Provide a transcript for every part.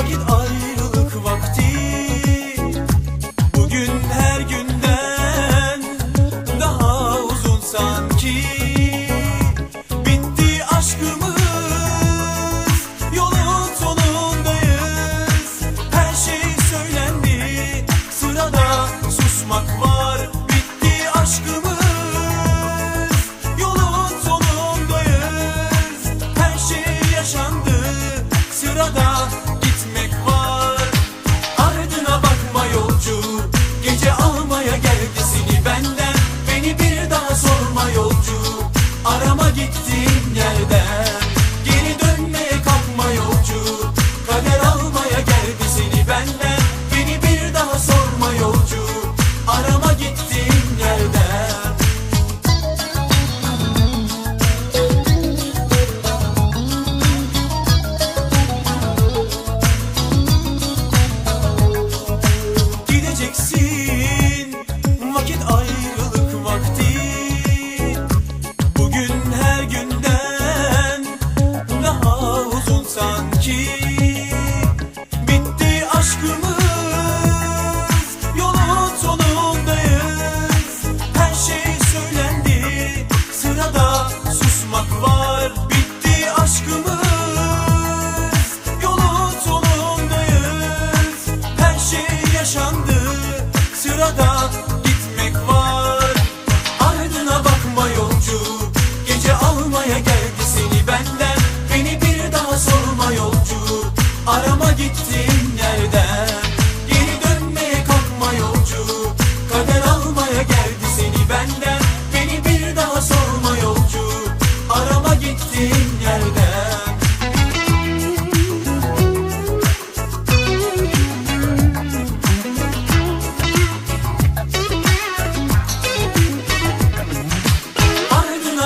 vakit ayrılık vakti. Bugün her günden daha uzun sanki. gittin yerde You. gittiğin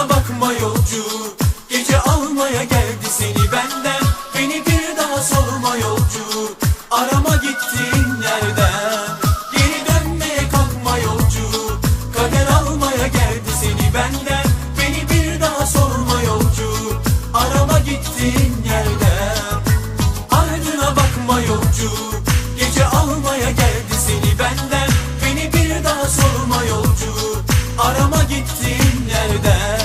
bakma yolcu Gece almaya geldi seni benden. Beni bir daha sorma yolcu Arama gittiğin gittin nereden?